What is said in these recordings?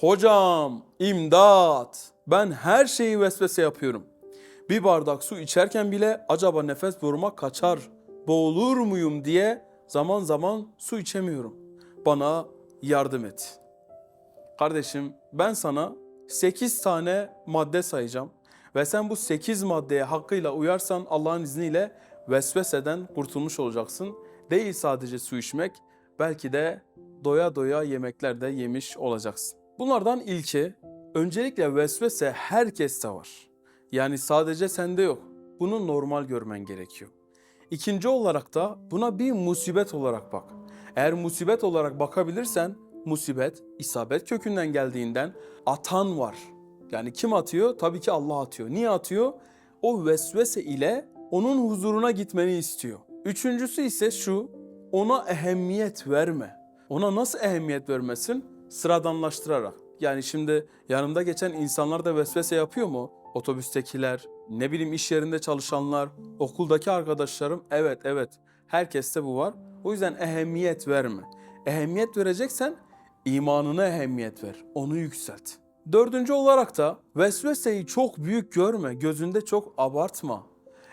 Hocam, imdat. Ben her şeyi vesvese yapıyorum. Bir bardak su içerken bile acaba nefes boruma kaçar, boğulur muyum diye zaman zaman su içemiyorum. Bana yardım et. Kardeşim ben sana 8 tane madde sayacağım ve sen bu 8 maddeye hakkıyla uyarsan Allah'ın izniyle vesveseden kurtulmuş olacaksın. Değil sadece su içmek, belki de doya doya yemekler de yemiş olacaksın. Bunlardan ilki öncelikle vesvese herkeste var. Yani sadece sende yok. Bunu normal görmen gerekiyor. İkinci olarak da buna bir musibet olarak bak. Eğer musibet olarak bakabilirsen musibet isabet kökünden geldiğinden atan var. Yani kim atıyor? Tabii ki Allah atıyor. Niye atıyor? O vesvese ile onun huzuruna gitmeni istiyor. Üçüncüsü ise şu, ona ehemmiyet verme. Ona nasıl ehemmiyet vermesin? Sıradanlaştırarak. Yani şimdi yanımda geçen insanlar da vesvese yapıyor mu? Otobüstekiler, ne bileyim iş yerinde çalışanlar, okuldaki arkadaşlarım. Evet evet herkeste bu var. O yüzden ehemmiyet verme. Ehemmiyet vereceksen imanına ehemmiyet ver. Onu yükselt. Dördüncü olarak da vesveseyi çok büyük görme, gözünde çok abartma.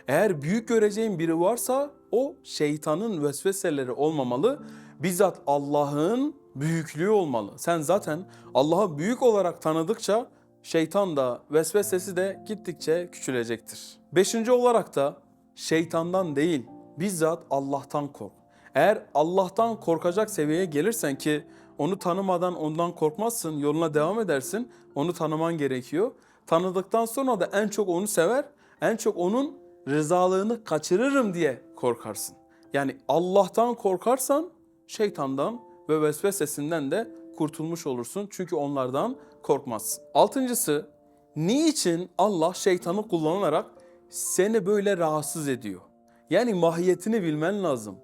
Eğer büyük göreceğin biri varsa o şeytanın vesveseleri olmamalı. Bizzat Allah'ın büyüklüğü olmalı. Sen zaten Allah'ı büyük olarak tanıdıkça şeytan da vesvesesi de gittikçe küçülecektir. Beşinci olarak da şeytandan değil bizzat Allah'tan kork. Eğer Allah'tan korkacak seviyeye gelirsen ki onu tanımadan ondan korkmazsın, yoluna devam edersin. Onu tanıman gerekiyor. Tanıdıktan sonra da en çok onu sever, en çok onun rızalığını kaçırırım diye korkarsın. Yani Allah'tan korkarsan şeytandan ve vesvesesinden de kurtulmuş olursun. Çünkü onlardan korkmazsın. Altıncısı, niçin Allah şeytanı kullanarak seni böyle rahatsız ediyor? Yani mahiyetini bilmen lazım.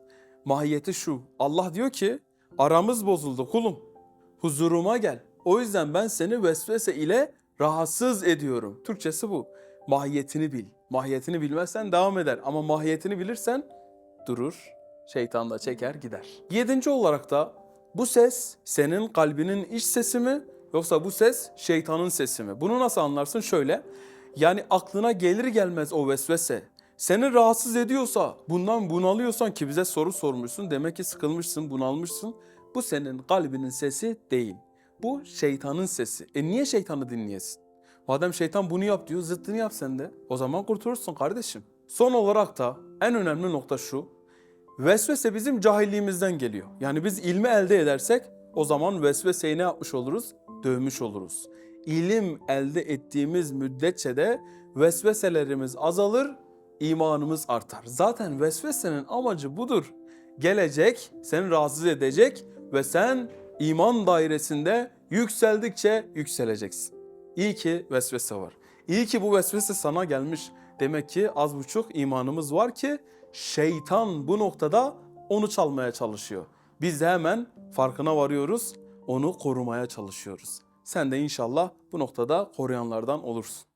Mahiyeti şu, Allah diyor ki aramız bozuldu kulum. Huzuruma gel. O yüzden ben seni vesvese ile rahatsız ediyorum. Türkçesi bu. Mahiyetini bil. Mahiyetini bilmezsen devam eder. Ama mahiyetini bilirsen durur. Şeytan da çeker gider. Yedinci olarak da bu ses senin kalbinin iç sesi mi yoksa bu ses şeytanın sesi mi? Bunu nasıl anlarsın? Şöyle. Yani aklına gelir gelmez o vesvese seni rahatsız ediyorsa, bundan bunalıyorsan ki bize soru sormuşsun. Demek ki sıkılmışsın, bunalmışsın. Bu senin kalbinin sesi değil. Bu şeytanın sesi. E niye şeytanı dinleyesin? Madem şeytan bunu yap diyor, zıttını yap sen de. O zaman kurtulursun kardeşim. Son olarak da en önemli nokta şu. Vesvese bizim cahilliğimizden geliyor. Yani biz ilmi elde edersek o zaman vesveseyi ne yapmış oluruz? Dövmüş oluruz. İlim elde ettiğimiz müddetçe de vesveselerimiz azalır, imanımız artar. Zaten vesvesenin amacı budur. Gelecek, seni rahatsız edecek ve sen iman dairesinde yükseldikçe yükseleceksin. İyi ki vesvese var. İyi ki bu vesvese sana gelmiş. Demek ki az buçuk imanımız var ki şeytan bu noktada onu çalmaya çalışıyor. Biz de hemen farkına varıyoruz, onu korumaya çalışıyoruz. Sen de inşallah bu noktada koruyanlardan olursun.